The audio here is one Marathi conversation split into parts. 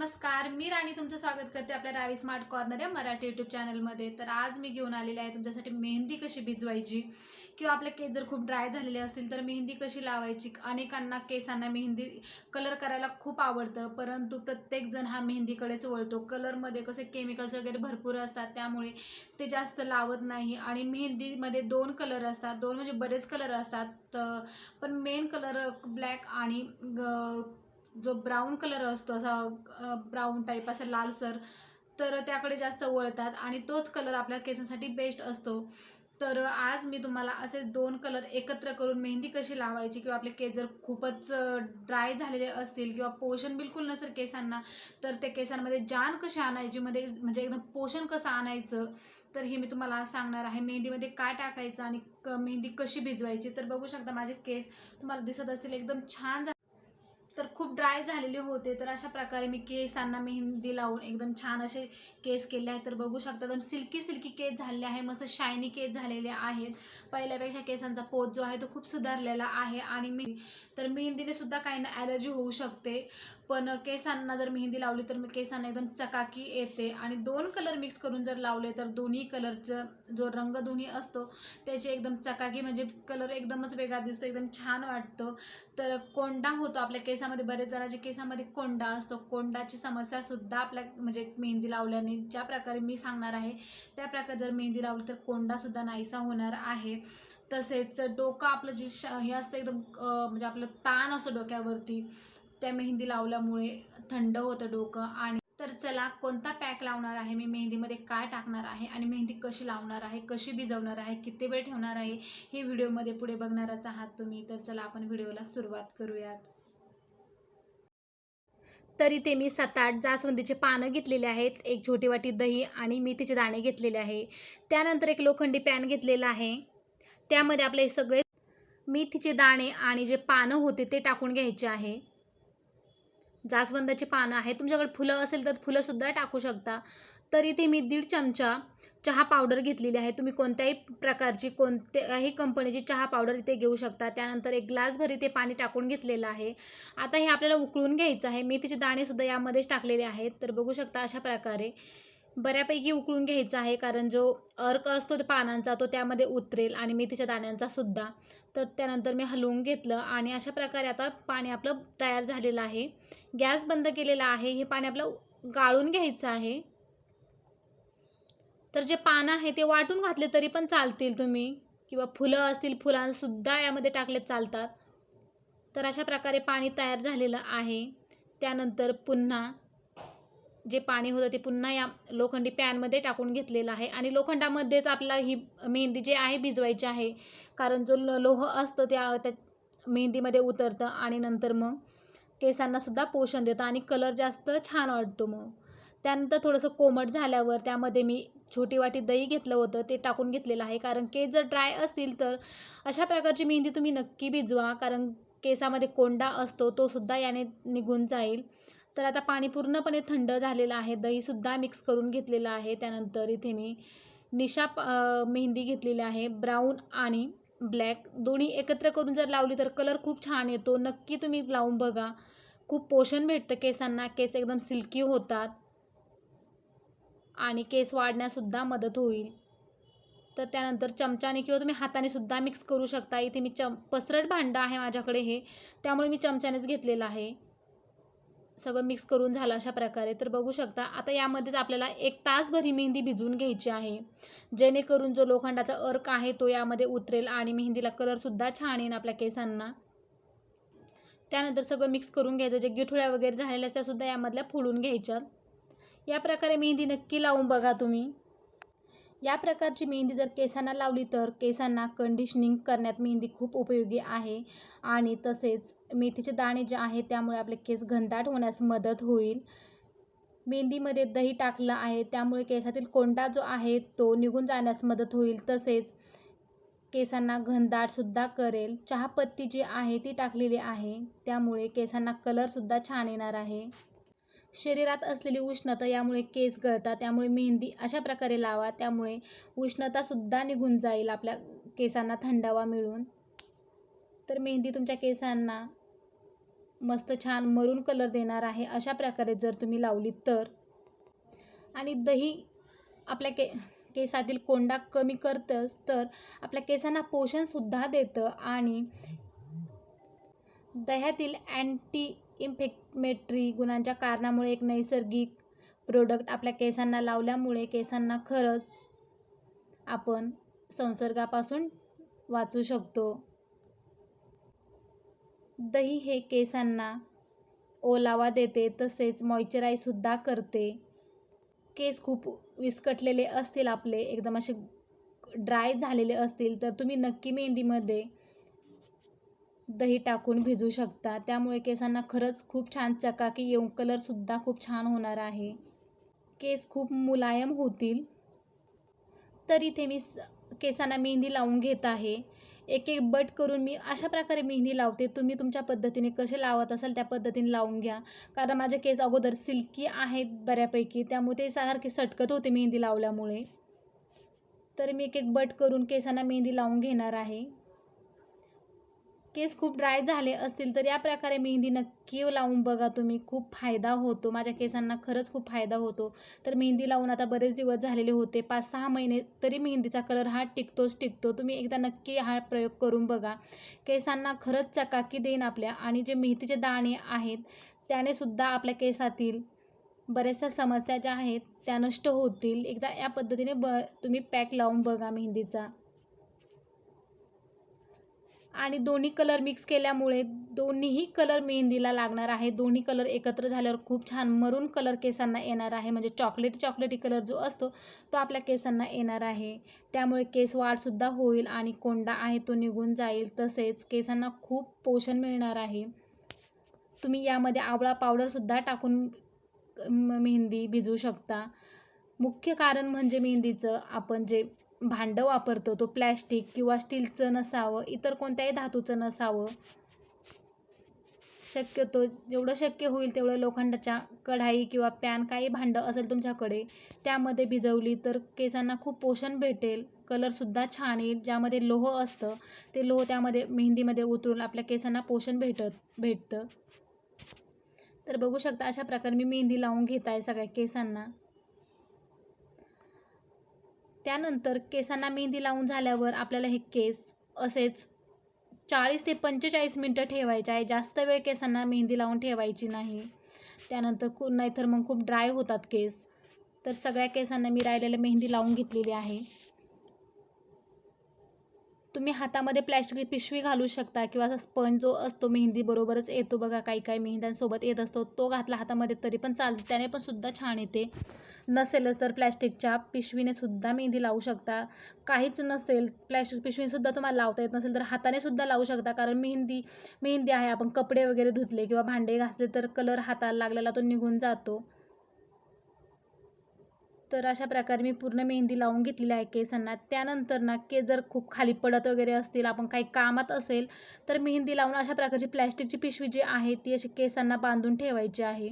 नमस्कार मी राणी तुमचं स्वागत करते आपल्या रावी स्मार्ट कॉर्नर या मराठी यूट्यूब चॅनलमध्ये तर आज मी घेऊन आलेले आहे तुमच्यासाठी मेहंदी कशी भिजवायची किंवा आपले केस जर खूप ड्राय झालेले असतील तर मेहंदी कशी लावायची? अनेकांना केसांना मेहंदी कलर करायला खूप आवडतं परंतु प्रत्येकजण हा मेहंदीकडेच वळतो. कलरमध्ये कसे केमिकल्स वगैरे भरपूर असतात त्यामुळे ते जास्त लावत नाही. आणि मेहंदीमध्ये दोन कलर असतात दोन म्हणजे बरेच कलर असतात. तर पण मेन कलर ब्लॅक आणि जो ब्राऊन कलर असतो असा ब्राऊन टाईप असा लालसर तर त्याकडे जास्त वळतात आणि तोच कलर आपल्या केसांसाठी बेस्ट असतो. तर आज मी तुम्हाला असे दोन कलर एकत्र करून मेहंदी कशी लावायची किंवा आपले केस जर खूपच ड्राय झालेले असतील किंवा पोषण बिलकुल नसेल केसांना तर त्या केसांमध्ये जान कशी आणायची मध्ये म्हणजे एकदम पोषण कसं आणायचं तर हे मी तुम्हाला सांगणार आहे. मेहंदीमध्ये काय टाकायचं आणि क मेहंदी कशी भिजवायची तर बघू शकता माझे केस तुम्हाला दिसत असतील एकदम छान झा- खूप ड्राय झालेले होते तर अशा प्रकारे मी केसांना मेहंदी लावून एकदम छान असे केस केले आहेत. तर बघू शकता एकदम सिल्की सिल्की केस झालेले आहे मस्त शायनी केस झालेले आहेत. पहिल्यापेक्षा केसांचा पोत जो आहे तो खूप सुधारलेला आहे आणि मी तर मेहंदीने सुद्धा काही ना ॲलर्जी होऊ शकते. पण केसांना जर मेहंदी लावली तर मी केसांना एकदम चकाकी येते. आणि दोन कलर मिक्स करून जर लावले तर दोन्ही कलरचं जो रंग दोन्ही असतो त्याची एकदम चकाकी म्हणजे कलर एकदमच वेगळा दिसतो एकदम छान वाटतो. तर कोंडा होतो आपल्या केसामध्ये बरेच जणांच्या केसामध्ये कोंडा असतो कोंडाची समस्या सुद्धा आपल्या म्हणजे मेहंदी लावल्याने ज्या प्रकारे मी सांगणार आहे त्या प्रकारे जर मेहंदी लावली तर कोंडासुद्धा नाहीसा होणार आहे. तसेच डोकं आपलं जे श हे असतं एकदम म्हणजे आपलं ताण असतं डोक्यावरती त्या मेहंदी लावल्यामुळे थंड होतं डोकं. आणि तर चला कोणता पॅक लावणार आहे? मी मेहंदीमध्ये काय टाकणार आहे? आणि मेहंदी कशी लावणार आहे? कशी भिजवणार आहे? किती वेळ ठेवणार आहे? हे व्हिडिओमध्ये पुढे बघणारच आहात तुम्ही. तर चला आपण व्हिडिओला सुरुवात करूयात. तर इथे मी सात आठ जास्वंदीचे पानं घेतलेले आहेत. एक छोटी वाटी दही आणि मेथीचे दाणे घेतलेले आहे. त्यानंतर एक लोखंडी पॅन घेतलेला आहे. त्यामध्ये आपले सगळे मेथीचे दाणे आणि जे पानं होते ते टाकून घ्यायचे आहे. जास्वंदाची पानं आहे तुमच्याकडे फुलं असेल तर फुलंसुद्धा टाकू शकता. तर इथे मी दीड चमचा चहा पावडर घेतलेली आहे. तुम्ही कोणत्याही प्रकारची कोणत्याही कंपनीची चहा पावडर इथे घेऊ शकता. त्यानंतर एक ग्लासभर इथे पाणी टाकून घेतलेलं आहे. आता हे आपल्याला उकळून घ्यायचं आहे. मेथीचे दाणेसुद्धा यामध्येच टाकलेले आहेत. तर बघू शकता अशा प्रकारे बऱ्यापैकी उकळून घ्यायचं आहे. कारण जो अर्क असतो ते पानांचा तो त्यामध्ये उतरेल आणि मेथीच्या दाण्यांचा सुद्धा. तर त्यानंतर मी हलवून घेतलं आणि अशा प्रकारे आता पाणी आपलं तयार झालेलं आहे. गॅस बंद केलेला आहे. हे पाणी आपलं गाळून घ्यायचं आहे. तर जे पानं आहे ते वाटून घातले तरी पण चालतील तुम्ही. किंवा फुलं असतील फुलांसुद्धा यामध्ये टाकले चालतात. तर अशा प्रकारे पाणी तयार झालेलं आहे. त्यानंतर पुन्हा जे पाणी होतं ते पुन्हा या लोखंडी पॅनमध्ये टाकून घेतलेलं आहे. आणि लोखंडामध्येच आपला ही मेहंदी जे आहे भिजवायची आहे. कारण जो ल लोह असतं त्या त्या मेहंदीमध्ये उतरतं आणि नंतर मग केसांनासुद्धा पोषण देतं. आणि कलर जास्त छान वाटतो मग. त्यानंतर थोडंसं कोमट झाल्यावर त्यामध्ये मी छोटी वाटी दही घेतलं होतं ते टाकून घेतलेलं आहे. कारण केस जर ड्राय असतील तर अशा प्रकारची मेहंदी तुम्ही नक्की भिजवा. कारण केसामध्ये कोंडा असतो तो सुद्धा याने निघून जाईल. तर आता पाणी पूर्णपणे थंड झालेलं आहे. दहीसुद्धा मिक्स करून घेतलेलं आहे. त्यानंतर इथे मी निशा मेहंदी घेतलेली आहे. ब्राऊन आणि ब्लॅक दोन्ही एकत्र करून जर लावली तर कलर खूप छान येतो. नक्की तुम्ही लावून बघा. खूप पोषण भेटतं केसांना. केस एकदम सिल्की होतात. आणि केस वाढण्यासुद्धा मदत होईल. तर त्यानंतर चमच्याने किंवा तुम्ही हाताने सुद्धा मिक्स करू शकता. इथे मी चम पसरट भांडं आहे माझ्याकडे हे. त्यामुळे मी चमच्यानेच घेतलेलं आहे. सगळं मिक्स करून झालं अशा प्रकारे. तर बघू शकता आता यामध्येच आपल्याला एक तासभर ही मेहंदी भिजवून घ्यायची आहे. जेणेकरून जो लोखंडाचा अर्क आहे तो यामध्ये उतरेल आणि मेहंदीला कलरसुद्धा छान येईल आपल्या केसांना. त्यानंतर सगळं मिक्स करून घ्यायचं. जे गिठुळ्या वगैरे झालेल्या असतात सुद्धा यामधल्या फोडून घ्यायच्यात. या प्रकारे मेहंदी नक्की लावून बघा तुम्ही. या प्रकारची मेहंदी जर केसांना लावली तर केसांना कंडिशनिंग करण्यात मेहंदी खूप उपयोगी आहे. आणि तसेच मेथीचे दाणे जे आहेत त्यामुळे आपले केस घनदाट होण्यास मदत होईल. मेहंदीमध्ये दही टाकलं आहे त्यामुळे केसातील कोंडा जो आहे तो निघून जाण्यास मदत होईल. तसेच केसांना घनदाटसुद्धा करेल. चहापत्ती जी आहे ती टाकलेली आहे त्यामुळे केसांना कलरसुद्धा छान येणार आहे. शरीरात असलेली उष्णता यामुळे केस गळतात त्यामुळे मेहंदी अशा प्रकारे लावा त्यामुळे उष्णतासुद्धा निघून जाईल आपल्या केसांना थंडावा मिळून. तर मेहंदी तुमच्या केसांना मस्त छान मरून कलर देणार आहे अशा प्रकारे जर तुम्ही लावली तर. आणि दही आपल्या के केसातील कोंडा कमी करतंच तर आपल्या केसांना पोषणसुद्धा देतं आणि दह्यातील अँटी इन्फेक्मेटरी गुणांच्या कारणामुळे एक नैसर्गिक प्रोडक्ट आपल्या केसांना लावल्यामुळे केसांना खरंच आपण संसर्गापासून वाचू शकतो. दही हे केसांना ओलावा देते तसेच मॉइश्चराईजसुद्धा करते. केस खूप विस्कटलेले असतील आपले एकदम असे ड्राय झालेले असतील तर तुम्ही नक्की मेहंदीमध्ये दही टाकून भिजू शकता. त्यामुळे केसांना खरंच खूप छान चकाकी येऊन कलरसुद्धा खूप छान होणार आहे. केस खूप मुलायम होतील. तर इथे मी केसांना मेहंदी लावून घेत आहे. एक एक बट करून मी अशा प्रकारे मेहंदी लावते. तुम्ही तुमच्या पद्धतीने कसे लावत असाल त्या पद्धतीने लावून घ्या. कारण माझे केस अगोदर सिल्की आहेत बऱ्यापैकी. त्यामुळे ते सारखे सटकत होते मेहंदी लावल्यामुळे. तर मी एक एक बट करून केसांना मेहंदी लावून घेणार आहे. केस खूप ड्राय झाले असतील तर या प्रकारे मेहंदी नक्की लावून बघा तुम्ही. खूप फायदा होतो. माझ्या केसांना खरंच खूप फायदा होतो. तर मेहंदी लावून आता बरेच दिवस झालेले होते. पाच सहा महिने तरी मेहंदीचा कलर हा टिकतोच टिकतो. तुम्ही एकदा नक्की हा प्रयोग करून बघा. केसांना खरंच चकाकी देईन आपल्या आणि जे मेहंदीचे दाणे आहेत त्याने सुद्धा आपल्या केसातील बऱ्याचशा समस्या ज्या आहेत त्या नष्ट होतील. एकदा या पद्धतीने ब तुम्ही पॅक लावून बघा मेहंदीचा. आणि दोन्ही कलर मिक्स केल्यामुळे दोन्हीही कलर मेहंदीला लागणार आहे. दोन्ही कलर एकत्र झाल्यावर खूप छान मरून कलर केसांना येणार आहे. म्हणजे चॉकलेटी चॉकलेटी कलर जो असतो तो आपल्या केसांना येणार आहे. त्यामुळे केस वाढसुद्धा होईल आणि कोंडा आहे तो निघून जाईल. तसेच केसांना खूप पोषण मिळणार आहे. तुम्ही यामध्ये आवळा पावडरसुद्धा टाकून मेहंदी भिजवू शकता. मुख्य कारण म्हणजे मेहंदीचं आपण जे भांडं वापरतो तो प्लॅस्टिक किंवा स्टीलचं नसावं इतर कोणत्याही धातूचं नसावं. शक्यतो जेवढं शक्य होईल तेवढं लोखंडाच्या कढाई किंवा पॅन काही भांडं असेल तुमच्याकडे त्यामध्ये भिजवली तर केसांना खूप पोषण भेटेल. कलरसुद्धा छान येईल ज्यामध्ये लोह असतं ते लोह त्यामध्ये मेहंदीमध्ये उतरून आपल्या केसांना पोषण भेटत भेटतं. तर बघू शकता अशा प्रकारे मी मेहंदी लावून घेत आहे सगळ्या केसांना. त्यानंतर केसांना मेहंदी लावून झाल्यावर आपल्याला हे केस असेच चाळीस ते पंचेचाळीस मिनटं ठेवायचे आहे. जास्त वेळ केसांना मेहंदी लावून ठेवायची नाही. त्यानंतर खूप नाहीतर मग खूप ड्राय होतात केस. तर सगळ्या केसांना मी राहिलेलं मेहंदी लावून घेतलेली आहे. तुम्ही हातामध्ये प्लॅस्टिकची पिशवी घालू शकता किंवा असा स्पंज जो असतो मेहंदी बरोबरच येतो बघा काही काही मेहंद्यांसोबत येत असतो तो घातला हातामध्ये तरी पण चालते त्याने पण सुद्धा छान येते. नसेलच तर प्लॅस्टिकच्या पिशवीने सुद्धा मेहंदी लावू शकता. काहीच नसेल प्लॅस्टिक पिशवीसुद्धा तुम्हाला लावता येत नसेल तर हाताने सुद्धा लावू शकता कारण मेहंदी मेहंदी आहे आपण कपडे वगैरे धुतले किंवा भांडे घासले तर कलर हाताला लागलेला तो निघून जातो. तर अशा प्रकारे मी पूर्ण मेहंदी लावून घेतलेली आहे केसांना. त्यानंतर ना केस जर खूप खाली पडत वगैरे असतील आपण काही कामात असेल तर मेहंदी लावून अशा प्रकारची प्लॅस्टिकची पिशवी जी आहे ती अशी केसांना बांधून ठेवायची आहे.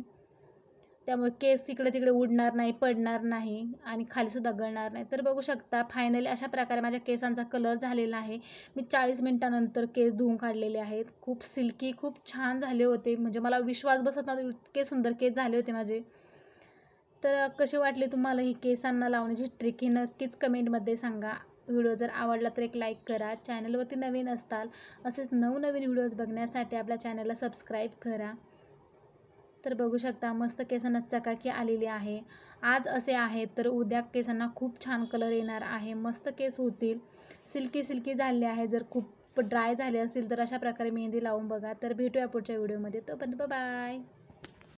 त्यामुळे केस तिकडे तिकडे उडणार नाही पडणार नाही आणि खालीसुद्धा गळणार नाही. तर बघू शकता फायनली अशा प्रकारे माझ्या केसांचा कलर झालेला आहे. मी चाळीस मिनटानंतर केस धुवून काढलेले आहेत. खूप सिल्की खूप छान झाले होते. म्हणजे मला विश्वास बसत नव्हता इतके सुंदर केस झाले होते माझे. तर कसे वाटली तुम्हाला ही केसांना लावण्याची ट्रिक ही नक्कीच कमेंटमध्ये सांगा. व्हिडिओ जर आवडला तर एक लाईक करा. चॅनलवरती नवीन असताल असेच नवनवीन व्हिडिओज बघण्यासाठी आपल्या चॅनलला सबस्क्राईब करा. तर बघू शकता मस्त केसांना चकाकी आलेली आहे. आज असे आहेत तर उद्या केसांना खूप छान कलर येणार आहे. मस्त केस होतील. सिल्की सिल्की झाले आहे. जर खूप ड्राय झाले असेल तर अशा प्रकारे मेहंदी लावून बघा. तर भेटूया पुढच्या व्हिडिओमध्ये तोपर्यंत बाय